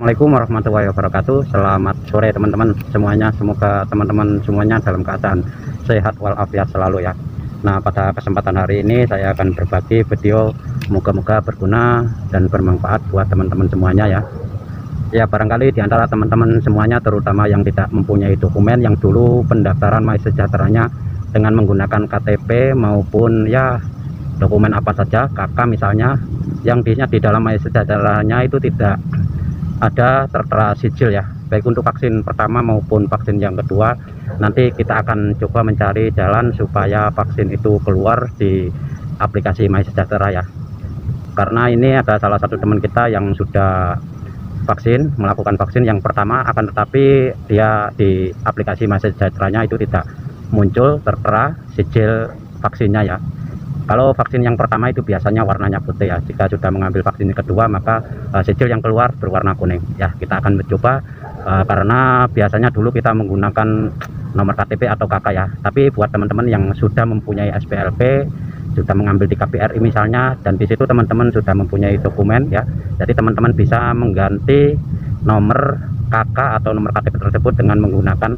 Assalamualaikum warahmatullahi wabarakatuh. Selamat sore teman-teman semuanya. Semoga teman-teman semuanya dalam keadaan sehat walafiat selalu ya. Nah pada kesempatan hari ini saya akan berbagi video Moga-moga berguna dan bermanfaat buat teman-teman semuanya ya. Ya barangkali di antara teman-teman semuanya Terutama yang tidak mempunyai dokumen Yang dulu pendaftaran My Sejahteranya Dengan menggunakan KTP maupun ya dokumen apa saja KK misalnya yang dinya di dalam My Sejahteranya itu tidak ada tertera sijil ya baik untuk vaksin pertama maupun vaksin yang kedua. Nanti kita akan coba mencari jalan supaya vaksin itu keluar di aplikasi My Sejahtera ya. Karena ini ada salah satu teman kita yang sudah vaksin melakukan vaksin yang pertama akan tetapi dia di aplikasi My Sejahteranya itu tidak muncul tertera sijil vaksinnya ya kalau vaksin yang pertama itu biasanya warnanya putih ya. Jika sudah mengambil vaksin kedua maka uh, sijil yang keluar berwarna kuning. Ya, kita akan mencoba uh, karena biasanya dulu kita menggunakan nomor KTP atau KK ya. Tapi buat teman-teman yang sudah mempunyai SPLP sudah mengambil di KPRI misalnya dan di situ teman-teman sudah mempunyai dokumen ya. Jadi teman-teman bisa mengganti nomor KK atau nomor KTP tersebut dengan menggunakan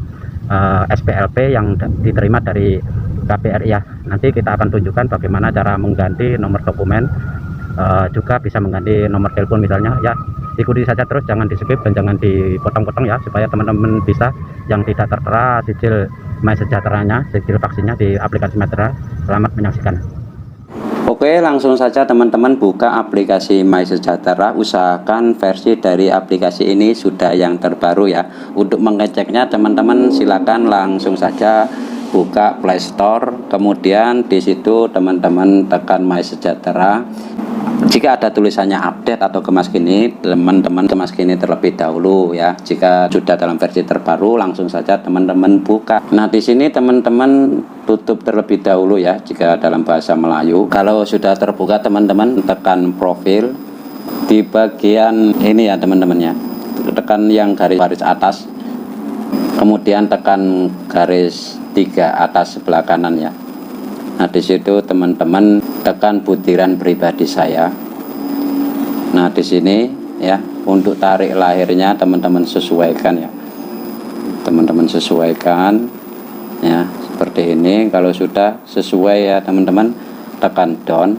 uh, SPLP yang diterima dari KPRI ya. Nanti kita akan tunjukkan bagaimana cara mengganti nomor dokumen uh, juga bisa mengganti nomor telepon misalnya. Ya ikuti saja terus jangan di skip dan jangan dipotong-potong ya supaya teman-teman bisa yang tidak tertera sijil My Sejahteranya sijil vaksinnya di aplikasi Metra selamat menyaksikan. Oke langsung saja teman-teman buka aplikasi My Sejahtera. Usahakan versi dari aplikasi ini sudah yang terbaru ya. Untuk mengeceknya teman-teman silakan langsung saja buka Play Store kemudian di situ teman-teman tekan My Sejahtera. Jika ada tulisannya update atau kemas kini teman-teman kemas kini terlebih dahulu ya. Jika sudah dalam versi terbaru langsung saja teman-teman buka. Nah di sini teman-teman tutup terlebih dahulu ya jika dalam bahasa Melayu. Kalau sudah terbuka teman-teman tekan profil. Di bagian ini ya teman-teman ya tekan yang garis garis atas. Kemudian tekan garis tiga atas sebelah kanan ya. Nah di situ teman-teman tekan butiran pribadi saya. Nah di sini ya untuk tarik lahirnya teman-teman sesuaikan ya. Teman-teman sesuaikan ya seperti ini. Kalau sudah sesuai ya teman-teman tekan down.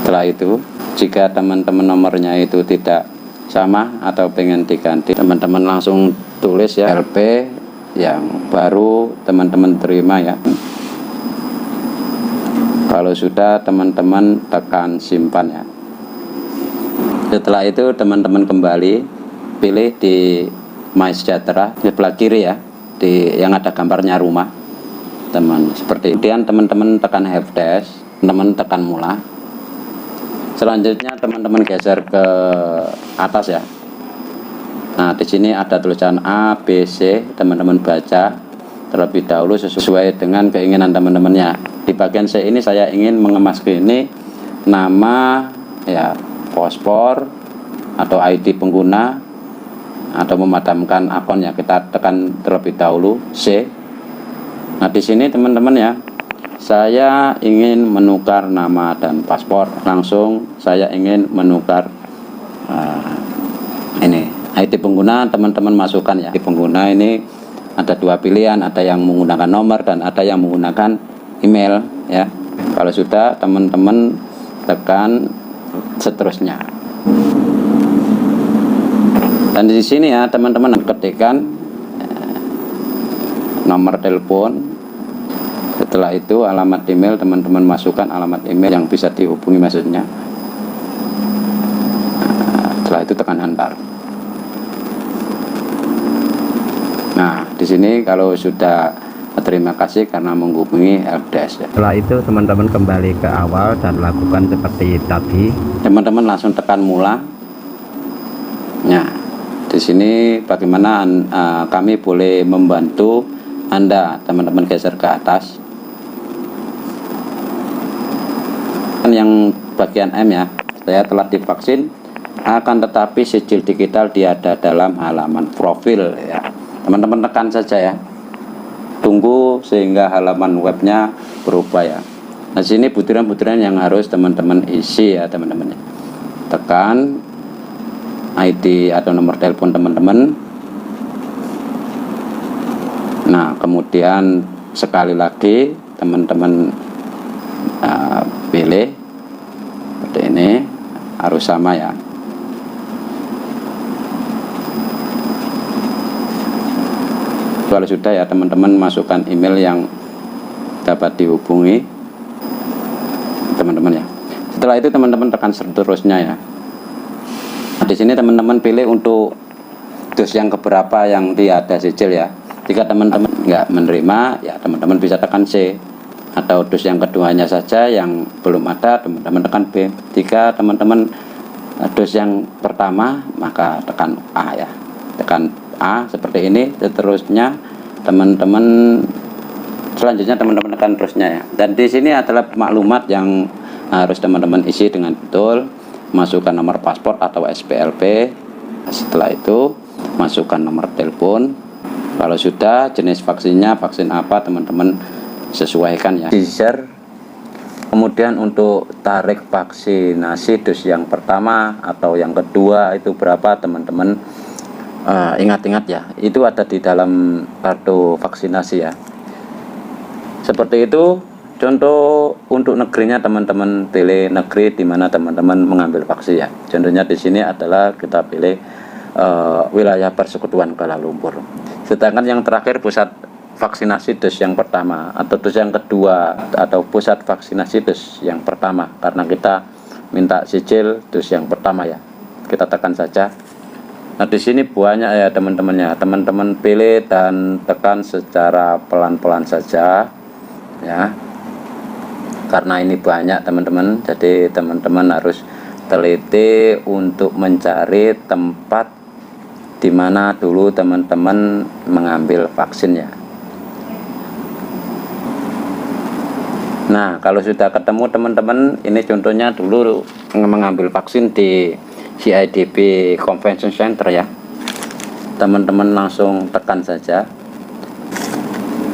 Setelah itu jika teman-teman nomornya itu tidak sama atau pengen diganti teman-teman langsung tulis ya LP yang baru teman-teman terima ya. Kalau sudah teman-teman tekan simpan ya. Setelah itu teman-teman kembali pilih di My Sejahtera di sebelah kiri ya di yang ada gambarnya rumah teman seperti kemudian teman-teman tekan helpdesk teman-teman tekan mula. Selanjutnya teman-teman geser ke atas ya Nah, di sini ada tulisan A, B, C. Teman-teman baca terlebih dahulu sesuai dengan keinginan teman-temannya. Di bagian C ini saya ingin mengemas ini nama ya paspor atau ID pengguna atau memadamkan akun ya kita tekan terlebih dahulu C. Nah, di sini teman-teman ya saya ingin menukar nama dan paspor langsung saya ingin menukar ini IT pengguna teman-teman masukkan ya. IT pengguna ini ada dua pilihan ada yang menggunakan nomor dan ada yang menggunakan email ya. Kalau sudah teman-teman tekan seterusnya. Dan di sini ya teman-teman ketikkan eh, nomor telepon. Setelah itu alamat email teman-teman masukkan alamat email yang bisa dihubungi maksudnya. Nah, setelah itu tekan antar Nah, di sini kalau sudah terima kasih karena menghubungi helpdesk. Ya. Setelah itu teman-teman kembali ke awal dan lakukan seperti tadi. Teman-teman langsung tekan mula. Nah, di sini bagaimana uh, kami boleh membantu Anda, teman-teman geser ke atas. Kan yang bagian M ya, saya telah divaksin akan tetapi sijil digital dia ada dalam halaman profil ya teman-teman tekan saja ya. Tunggu sehingga halaman webnya berubah ya. Nah sini butiran-butiran yang harus teman-teman isi ya teman-teman tekan ID atau nomor telepon teman-teman. Nah kemudian sekali lagi teman-teman uh, pilih seperti ini. Harus sama ya kalau sudah ya teman-teman masukkan email yang dapat dihubungi. Teman-teman ya. Setelah itu teman-teman tekan seterusnya ya. Di sini teman-teman pilih untuk dus yang keberapa yang tiada sijil ya. Jika teman-teman nggak menerima ya teman-teman bisa tekan C. Atau dus yang keduanya saja yang belum ada teman-teman tekan B. Jika teman-teman eh, dus yang pertama maka tekan A ya. Tekan A seperti ini seterusnya teman-teman selanjutnya teman-teman tekan terusnya ya. Dan di sini adalah maklumat yang harus teman-teman isi dengan betul. Masukkan nomor paspor atau SPLP setelah itu masukkan nomor telepon. Kalau sudah jenis vaksinnya vaksin apa teman-teman sesuaikan ya. Di kemudian untuk tarik vaksinasi dos yang pertama atau yang kedua itu berapa teman-teman Eh, ingat-ingat ya itu ada di dalam kartu vaksinasi ya. Seperti itu contoh untuk negerinya teman-teman pilih negeri di mana teman-teman mengambil vaksin ya. Contohnya di sini adalah kita pilih uh, wilayah persekutuan Kuala Lumpur. Sedangkan yang terakhir pusat vaksinasi dos yang pertama atau dos yang kedua atau pusat vaksinasi dos yang pertama. Karena kita minta sijil dos yang pertama ya. Kita tekan saja Nah, di sini banyak ya teman-temannya. Teman-teman pilih dan tekan secara pelan-pelan saja ya. Karena ini banyak teman-teman, jadi teman-teman harus teliti untuk mencari tempat di mana dulu teman-teman mengambil vaksin ya. Nah, kalau sudah ketemu teman-teman, ini contohnya dulu mengambil vaksin di CIDP Convention Center ya. Teman-teman langsung tekan saja.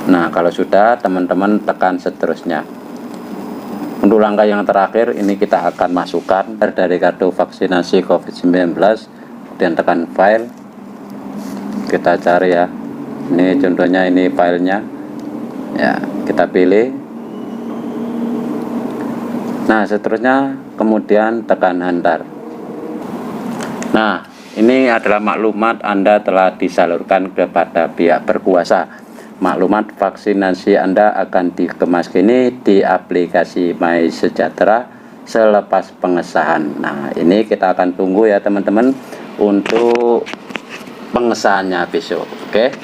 Nah kalau sudah teman-teman tekan seterusnya. Untuk langkah yang terakhir ini kita akan masukkan dari kartu vaksinasi COVID-19 dan tekan file. Kita cari ya. Ini contohnya ini filenya. Ya kita pilih. Nah seterusnya kemudian tekan hantar Nah, ini adalah maklumat Anda telah disalurkan kepada pihak berkuasa. Maklumat vaksinasi Anda akan dikemas kini di aplikasi My Sejahtera selepas pengesahan. Nah, ini kita akan tunggu ya teman-teman untuk pengesahannya besok. Oke.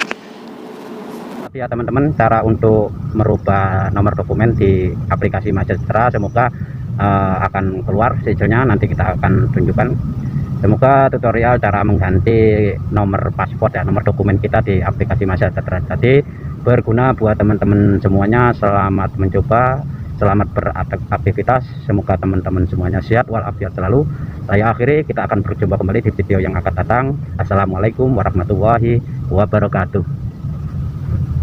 Tapi ya teman-teman, cara untuk merubah nomor dokumen di aplikasi My Sejahtera semoga uh, akan keluar sejauhnya nanti kita akan tunjukkan semoga tutorial cara mengganti nomor paspor dan nomor dokumen kita di aplikasi masyarakat tadi berguna buat teman-teman semuanya. Selamat mencoba selamat beraktivitas. Semoga teman-teman semuanya sehat walafiat selalu. Saya akhiri kita akan berjumpa kembali di video yang akan datang. Assalamualaikum warahmatullahi wabarakatuh